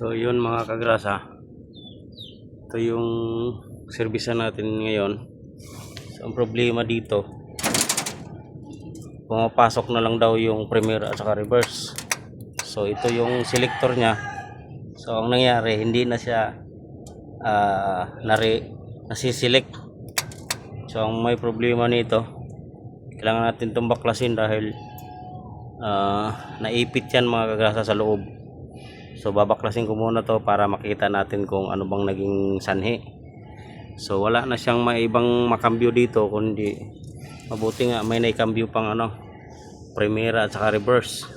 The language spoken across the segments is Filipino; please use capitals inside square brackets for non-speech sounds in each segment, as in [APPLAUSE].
So yun mga kagrasa. Ito yung servisa natin ngayon. So ang problema dito, pumapasok na lang daw yung premier at saka reverse. So ito yung selector niya. So ang nangyari, hindi na siya ah nari, nasiselect. So ang may problema nito, kailangan natin itong baklasin dahil ah naipit yan mga kagrasa sa loob. So babaklasin ko muna to para makita natin kung ano bang naging sanhi. So wala na siyang may ibang makambyo dito kundi mabuti nga may naikambyo pang ano primera at saka reverse.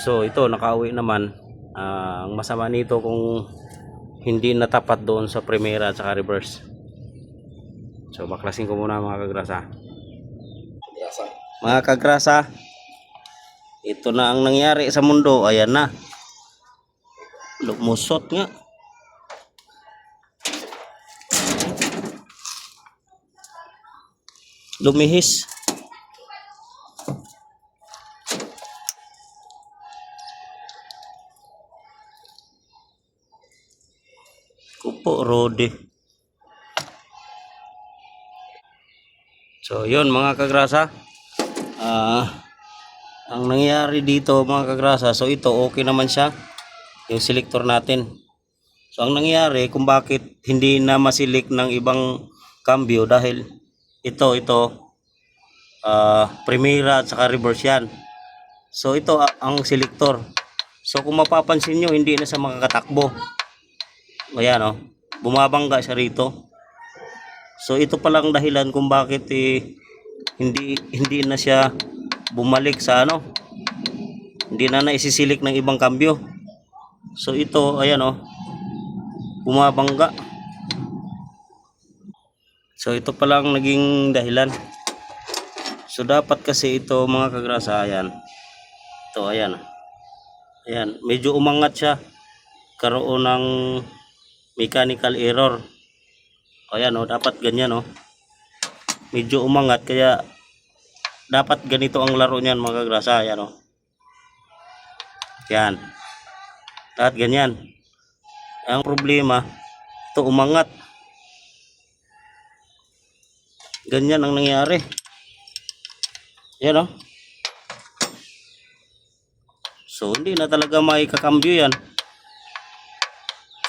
So ito nakauwi naman. Ah, ang masama nito kung hindi natapat doon sa primera at saka reverse. So baklasin ko muna mga kagrasa. Mga kagrasa, ito na ang nangyari sa mundo. Ayan na. Lumusot nga. Lumihis. Kupo, Rode. So, yun mga kagrasa. Ah, ang nangyari dito mga kagrasa, so ito okay naman siya yung selector natin. So ang nangyari kung bakit hindi na masilik ng ibang cambio dahil ito ito ah primera at saka reverse yan. So ito ang selector. So kung mapapansin nyo hindi na sa makakatakbo. Ayan oh, bumabangga siya rito. So ito pa lang dahilan kung bakit eh, hindi hindi na siya bumalik sa ano. Hindi na naisisilik ng ibang cambio. So ito, ayan oh, bumabangga. So ito pa lang naging dahilan. So dapat kasi ito mga kagrasa, ayan. Ito, ayan. Ayan, medyo umangat siya. Karoon ng mechanical error. Ayan oh, dapat ganyan oh. Medyo umangat kaya dapat ganito ang laro niyan mga kagrasa, ayan oh. Yan. Lahat ganyan. Ang problema, ito umangat. Ganyan ang nangyari. Yan o. So, hindi na talaga may kakambyo yan.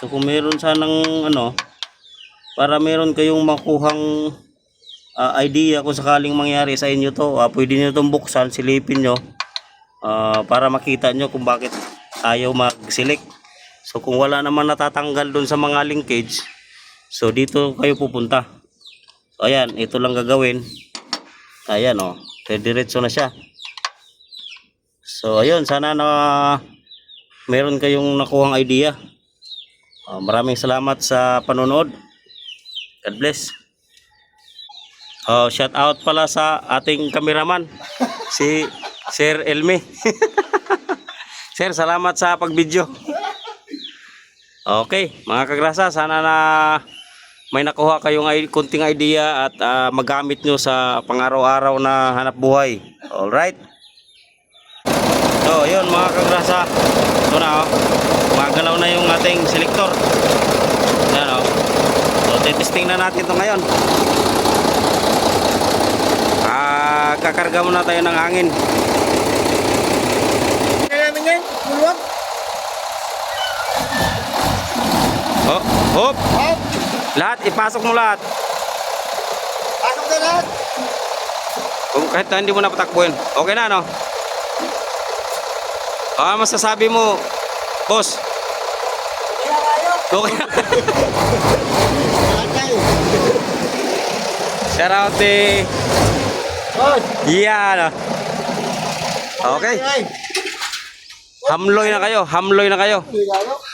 So, kung meron sanang ano, para meron kayong makuhang ah, idea kung sakaling mangyari sa inyo to, ah, pwede nyo itong buksan, silipin nyo ah, para makita nyo kung bakit ayaw mag-select. So kung wala naman natatanggal doon sa mga linkage, so dito kayo pupunta. So ayan, ito lang gagawin. Ayan oh, diretso na siya. So ayun, sana na meron kayong nakuhang idea. Ah, maraming salamat sa panonood. God bless. Oh, shout out pala sa ating cameraman [LAUGHS] si Sir Elmi. [LAUGHS] Sir, salamat sa pagbidyo. Okay, mga kagrasa, sana na may nakuha kayong kunting idea at ah, magamit nyo sa pang-araw-araw na hanap buhay. Alright? So, yun mga kagrasa. Ito na, oh. Magalaw na yung ating selector. Yan, oh. So, testing na natin ito ngayon. Ah, kakarga muna tayo ng hangin. Kaya namin ngayon, buluwag. Oh, hop. Hop! Lahat, ipasok mo lahat. Pasok na lahat. Kung kahit na hindi mo na patakbuhin. Okay na, no? Ah, masasabi mo, boss. Okay [LAUGHS] na. Lahat kayo. Shout out eh. Boss! Yeah, no? Okay. Ay, Hamloy na kayo. Hamloy na kayo. Hindi kayo.